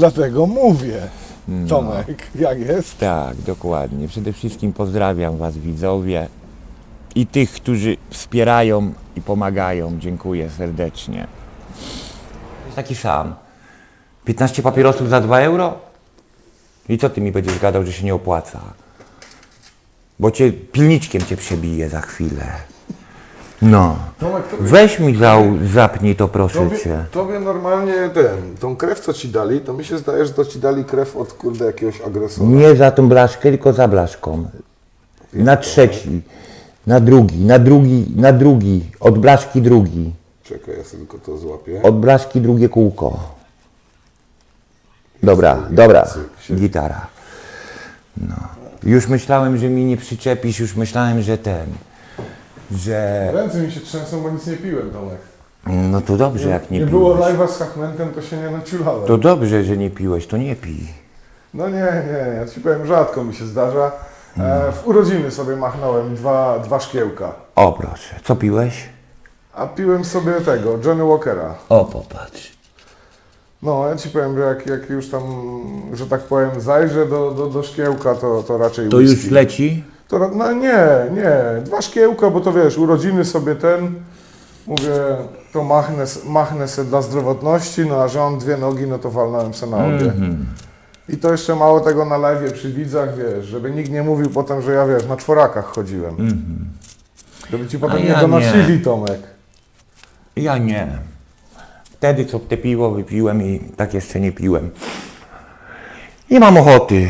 Dlatego mówię. No. Tomek, jak jest? Tak, dokładnie. Przede wszystkim pozdrawiam Was widzowie i tych, którzy wspierają i pomagają. Dziękuję serdecznie. Jest taki sam. 15 papierosów za 2 euro? I co Ty mi będziesz gadał, że się nie opłaca? Bo Cię pilniczkiem Cię przebije za chwilę. No. Tomek, tobie, Weź mi zał, zapnij to proszę tobie, Cię. tobie normalnie ten, tą krew co ci dali, to mi się zdaje, że to ci dali krew od kurde jakiegoś agresora. Nie za tą blaszkę, tylko za blaszką. Na trzeci, na drugi, na drugi, na drugi, od blaszki drugi, Czekaj, ja sobie tylko to złapię. od blaszki drugie kółko. Dobra, dobra, gitara. No. Już myślałem, że mi nie przyczepisz, już myślałem, że ten, że... Ręce mi się trzęsą, bo nic nie piłem, Tomek. No to dobrze, jak nie nie było piłeś. live'a z Hachmentem, to się nie naciulałem. To dobrze, że nie piłeś, to nie pij. No nie, nie, ja ci powiem, rzadko mi się zdarza. E, w urodziny sobie machnąłem dwa, dwa szkiełka. O proszę, co piłeś? A piłem sobie tego, Johnny Walkera. O, popatrz. No, ja ci powiem, że jak, jak już tam, że tak powiem, zajrzę do, do, do szkiełka, to, to raczej To whisky. już leci? To, no nie, nie, dwa szkiełka, bo to wiesz, urodziny sobie ten, mówię, to machnę, machnę se dla zdrowotności, no a że mam dwie nogi, no to walnąłem se na obie. Mhm. I to jeszcze mało tego na live przy widzach, wiesz, żeby nikt nie mówił potem, że ja, wiesz, na czworakach chodziłem. Żeby ci potem Mhm. A nie ja donosili, Tomek. Ja nie. Wtedy co te piwo wypiłem i tak jeszcze nie piłem. Nie mam ochoty.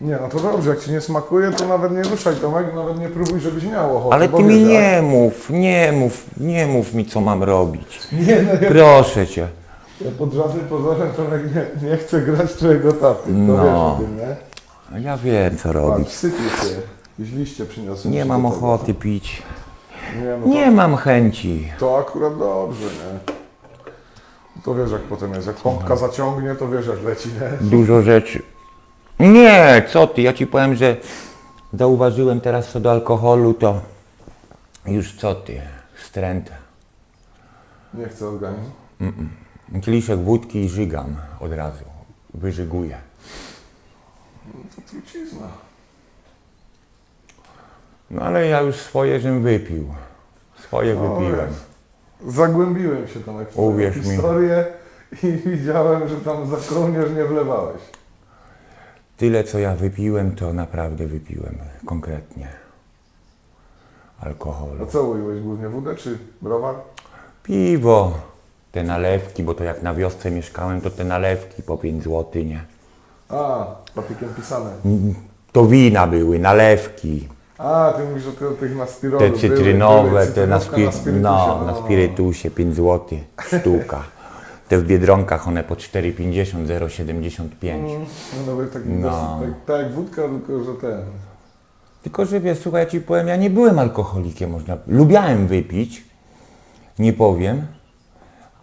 Nie, no to dobrze, jak ci nie smakuje, to nawet nie ruszaj, Tomek, nawet nie próbuj, żebyś miał ochotę. Ale ty mi nie mów, nie mów, nie mów mi co mam robić. Nie, no ja, Proszę cię. ja pod żadnym pozorem Tomek nie, nie chcę grać twojego taty. To No. wiesz o tym, nie? Ja wiem co Patrz, robić. sypie się. Jakieś liście przyniosłem. Nie ci mam do tego. ochoty pić. Nie, no Nie mam chęci. to, to akurat dobrze, nie? To wiesz jak potem jest, jak pompka zaciągnie, to wiesz jak leci, nie? Dużo rzeczy. Nie, co ty, ja ci powiem, że zauważyłem teraz co do alkoholu, to już co ty, wstręt. Nie chcę organizm. Kieliszek wódki i żygam od razu. Wyżyguję. To trucizna. No ale ja już swoje żem wypił. Swoje O, wypiłem. Zagłębiłem się w twoją Uwierz mi. historię i widziałem, że tam za kołnierz nie wlewałeś. Tyle co ja wypiłem, to naprawdę wypiłem konkretnie. Alkoholu. A co łoiłeś głównie wódę czy browar? Piwo. Te nalewki, bo to jak na wiosce mieszkałem, to te nalewki po 5 zł, nie? A, papikiem pisane. To wina były, nalewki. A, ty mówisz o tych, na styrolu. Te były- cytrynowe, były te na, spir- spirytusie, no, na spirytusie 5 zł sztuka. Te w Biedronkach one po 4,50, 0,75. No, no, tak, No. tak, tak jak wódka, tylko że ten. Tylko, że wiesz, słuchaj, ja ci powiem, ja nie byłem alkoholikiem, można. Lubiałem wypić, nie powiem,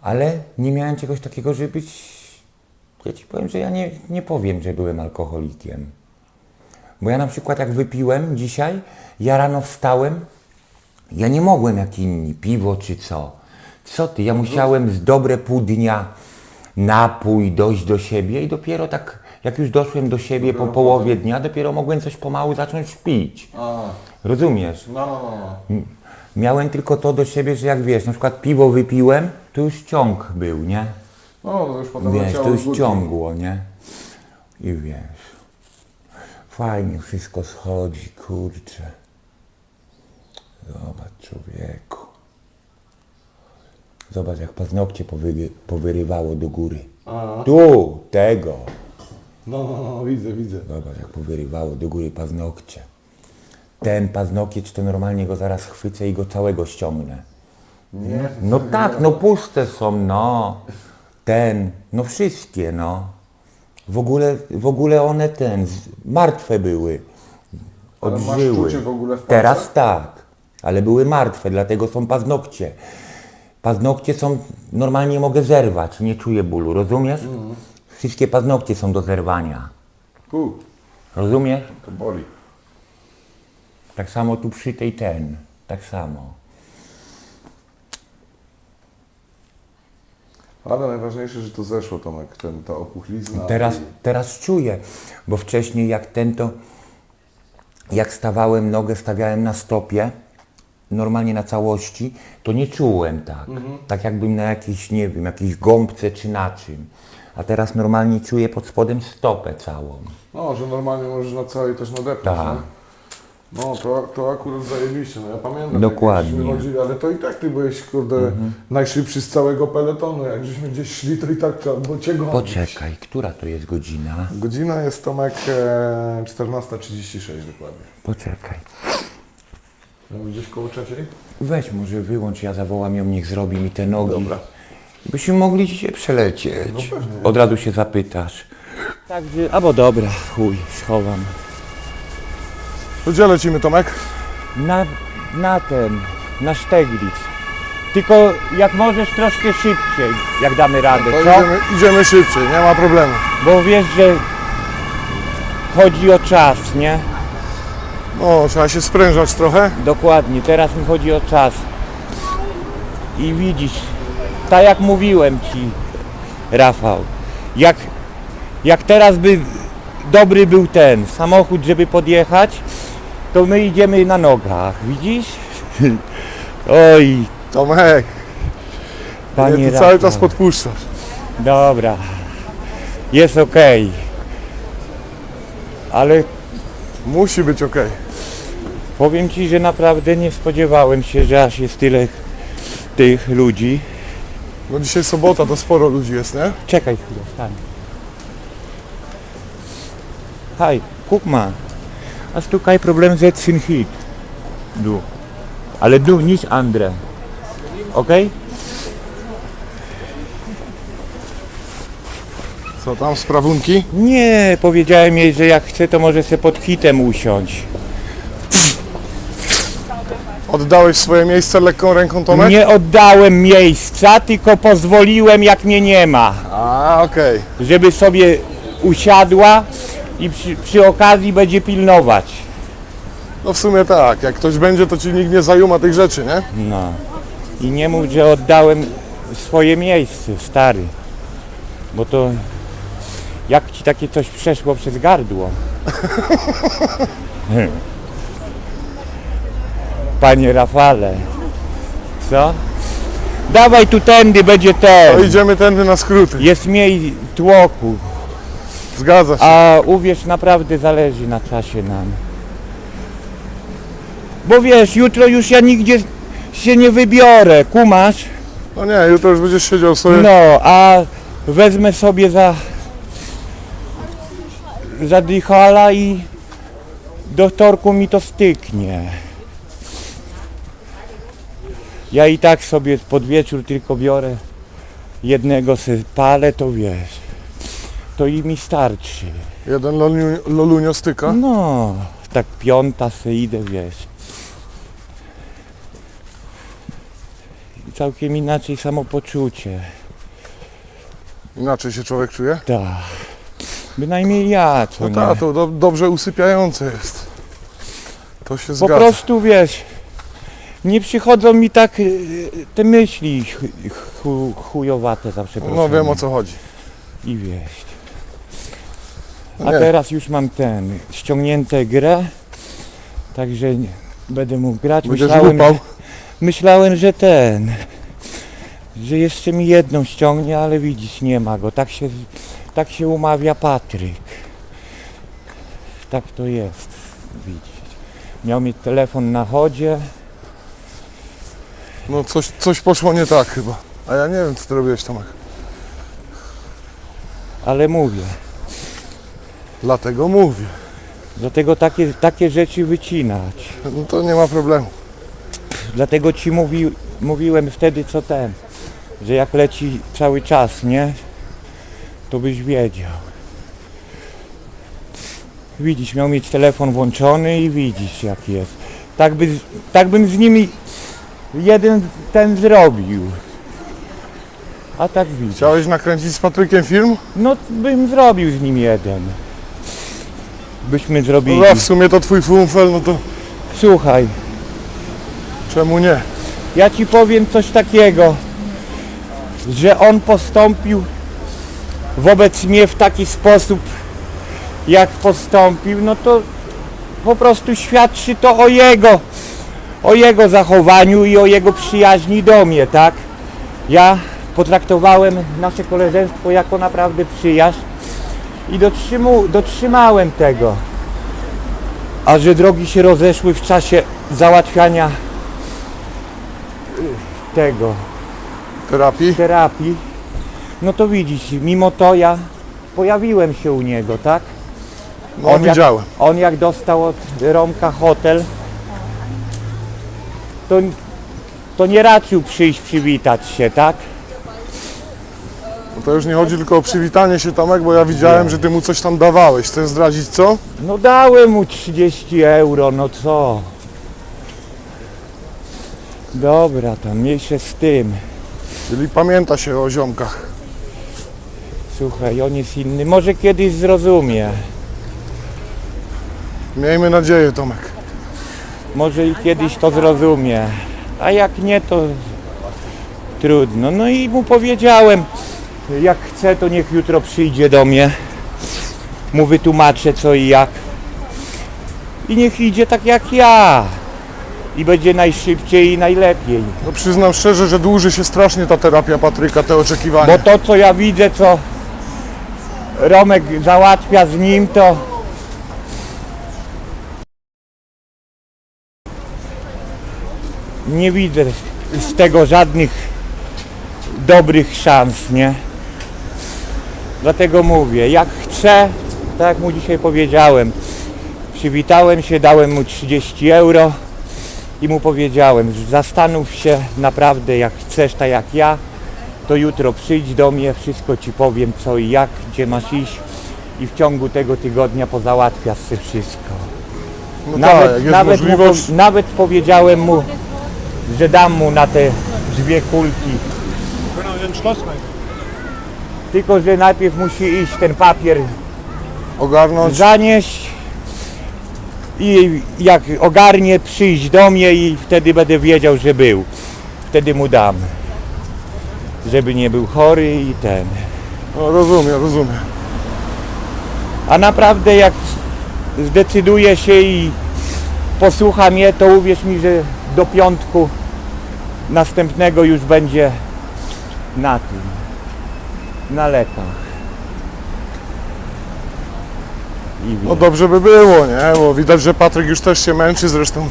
ale nie miałem czegoś takiego, żeby być. Ja ci powiem, że ja nie, nie powiem, że byłem alkoholikiem. Bo ja na przykład jak wypiłem dzisiaj, ja rano wstałem, ja nie mogłem jak inni, piwo czy co. Co ty, ja musiałem z dobre pół dnia napój, dojść do siebie i dopiero tak, jak już doszłem do siebie po połowie dnia, dopiero mogłem coś pomału zacząć pić. A, Rozumiesz? no, no, no. Miałem tylko to do siebie, że jak wiesz, na przykład piwo wypiłem, to już ciąg był, nie? No, to już potem Wiesz, leciało to już górki. ciągło, nie? I wiesz, fajnie wszystko schodzi, kurczę. Zobacz, człowieku. Zobacz, jak paznokcie powy, powyrywało do góry. A, Tu, tego. no, no, no, widzę, widzę. Zobacz, jak powyrywało do góry paznokcie. Ten paznokieć to normalnie go zaraz chwycę i go całego ściągnę. Nie, No tak, no puste są, no. Ten, no wszystkie, no. W ogóle, w ogóle one ten, z- martwe były. Ale masz Odżyły. czucie w ogóle w palcach? Teraz tak, ale były martwe, dlatego są paznokcie. Paznokcie są, normalnie mogę zerwać, nie czuję bólu, rozumiesz? Wszystkie paznokcie są do zerwania. Pu, Rozumiesz? to boli. Tak samo tu przy tej ten, tak samo. Ale najważniejsze, że to zeszło, Tomek, ten, ta opuchlizna. Teraz, teraz czuję, bo wcześniej jak ten to, jak stawałem nogę, stawiałem na stopie, normalnie na całości, to nie czułem tak. Tak jakbym na jakiejś, nie wiem, jakiejś gąbce czy na czym. A teraz normalnie czuję pod spodem stopę całą. No, że normalnie możesz na całej też nadepnąć, Tak. No, to, to akurat zajebiście, no ja pamiętam, Dokładnie. chodzili, ale to i tak ty byłeś, kurde, najszybszy z całego peletonu, jak żeśmy gdzieś szli, to i tak trzeba było cię gonić. Poczekaj, która to jest godzina? Godzina jest, Tomek, e, 14.36 dokładnie. Poczekaj. No, gdzieś koło trzeciej? Weź może wyłącz, ja zawołam ją, niech zrobi mi te nogi. Dobra. Byśmy mogli dzisiaj przelecieć. No pewnie. Od razu się zapytasz. Także, albo dobra, chuj, schowam. To gdzie lecimy, Tomek? Na, na ten, na Szteglic. Tylko jak możesz troszkę szybciej, jak damy radę, To co? idziemy, idziemy szybciej, nie ma problemu. Bo wiesz, że chodzi o czas, nie? No, trzeba się sprężać trochę. Dokładnie, teraz mi chodzi o czas. I widzisz, tak jak mówiłem ci, Rafał, jak, jak teraz by dobry był ten samochód, żeby podjechać, to my idziemy na nogach, widzisz? Oj, Tomek, panie nie, ty Rafał. cały czas podpuszczasz. Dobra, jest okej. Ale Musi być okej. Powiem ci, że naprawdę nie spodziewałem się, że aż jest tyle tych ludzi. No dzisiaj sobota, to sporo ludzi jest, nie? Czekaj chwilę, stań. Hej, guck mal. Hast du kein Problem setzen hit? Du. Ale du, nicht andere. Okej? Co tam, sprawunki? Nie, powiedziałem jej, że jak chce, to może se pod hitem usiąść. Oddałeś swoje miejsce lekką ręką, Tomek? Nie oddałem miejsca, tylko pozwoliłem, jak mnie nie ma. A, okej. Żeby sobie usiadła i przy, przy okazji będzie pilnować. No w sumie tak, jak ktoś będzie, to ci nikt nie zajuma tych rzeczy, nie? No. I nie mów, że oddałem swoje miejsce, stary. Bo to jak ci takie coś przeszło przez gardło? Panie Rafale, co? Dawaj tu tędy, będzie To ten. idziemy tędy na skróty. Jest mniej tłoku. Zgadza się. A uwierz, naprawdę zależy na czasie nam. Bo wiesz, jutro już ja nigdzie się nie wybiorę, kumasz? No nie, jutro już będziesz siedział sobie. No, a wezmę sobie za za dychala i do wtorku mi to styknie. Ja i tak sobie pod wieczór tylko biorę jednego se palę, to wiesz. To i mi starczy. Jeden lolunio, lolunio styka. No, tak piąta se idę, wiesz. I całkiem inaczej samopoczucie. Inaczej się człowiek czuje. Tak. Bynajmniej ja, co No nie. tak, to do, dobrze usypiające jest. To się Po zgadza. prostu, wiesz, nie przychodzą mi tak y, te myśli chu- chu- chujowate za No wiem o co chodzi. I wiesz. A Nie. teraz już mam ten, ściągniętę grę, także nie- będę mógł grać. Będziesz Myślałem, łupał. Myślałem, że ten, że jeszcze mi jedną ściągnie, ale widzisz, nie ma go. Tak się, tak się umawia Patryk. Tak to jest, widzisz. Miał mieć telefon na chodzie, No coś, coś poszło nie tak chyba. A ja nie wiem co ty robiłeś Tomek. ale mówię, Dlatego mówię. dlatego takie, takie rzeczy wycinać. No to nie ma problemu. Dlatego ci mówi, mówiłem wtedy co ten, że jak leci cały czas, nie? To byś wiedział. Widzisz, miał mieć telefon włączony i widzisz jak jest. Tak, by, tak bym z nimi jeden ten zrobił. A tak widzisz. Chciałeś nakręcić z Patrykiem film? No bym zrobił z nim jeden. Byśmy zrobili. No a w sumie to twój fumfel, no to Słuchaj, czemu nie? Ja ci powiem coś takiego. że on postąpił wobec mnie w taki sposób, jak postąpił, no to po prostu świadczy to o jego, o jego zachowaniu i o jego przyjaźni do mnie, tak? Ja potraktowałem nasze koleżeństwo jako naprawdę przyjaźń i dotrzymu, dotrzymałem tego. A że drogi się rozeszły w czasie załatwiania y, tego, Terapii? terapii, no to widzisz, mimo to ja pojawiłem się u niego, tak? No On jak- widziałem. On jak dostał od Romka hotel, to, to nie raczył przyjść przywitać się, tak? No to już nie chodzi tylko o przywitanie się Tomek, bo ja widziałem, że ty mu coś tam dawałeś. Chcesz zdradzić co? No dałem mu 30 euro, no co? Dobra, tam mniejsze z tym. Czyli pamięta się o ziomkach. Słuchaj, on jest inny. Może kiedyś zrozumie. Miejmy nadzieję Tomek. Może i kiedyś to zrozumie. A jak nie, to trudno. No i mu powiedziałem, jak chce, to niech jutro przyjdzie do mnie. Mu wytłumaczę co i jak. I niech idzie tak jak ja. I będzie najszybciej i najlepiej. No przyznam szczerze, że dłuży się strasznie ta terapia Patryka, te oczekiwania. Bo to co ja widzę, co Romek załatwia z nim, to nie widzę z tego żadnych dobrych szans, nie? Dlatego mówię, jak chcę, tak jak mu dzisiaj powiedziałem, przywitałem się, dałem mu 30 euro i mu powiedziałem, zastanów się naprawdę jak chcesz, tak jak ja, to jutro przyjdź do mnie, wszystko Ci powiem co i jak, gdzie masz iść i w ciągu tego tygodnia pozałatwiasz wszystko. no tak, Nawet, jest nawet, mu, nawet powiedziałem mu, że dam mu na te dwie kulki. Tylko, że najpierw musi iść ten papier Ogarnąć. zanieść i jak ogarnie przyjść do mnie i wtedy będę wiedział, że był. Wtedy mu dam. Żeby nie był chory i ten. No, rozumiem, rozumiem. A naprawdę jak zdecyduje się i posłucha mnie, to uwierz mi, że do piątku następnego już będzie na tym. Na lekach. No dobrze by było, nie? Bo widać, że Patryk już też się męczy zresztą.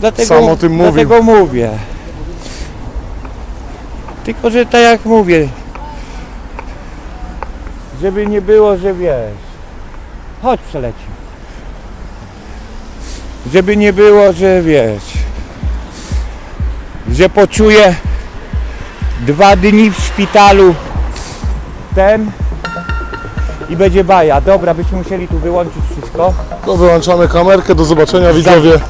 Dlatego, Sam o tym mówił. Dlatego mówię. Tylko, że tak jak mówię, żeby nie było, że wiesz. Chodź przeleci. Żeby nie było, że wiesz, że poczuję dwa dni w szpitalu ten i będzie baja. Dobra, byśmy musieli tu wyłączyć wszystko. No wyłączamy kamerkę, do zobaczenia widzowie.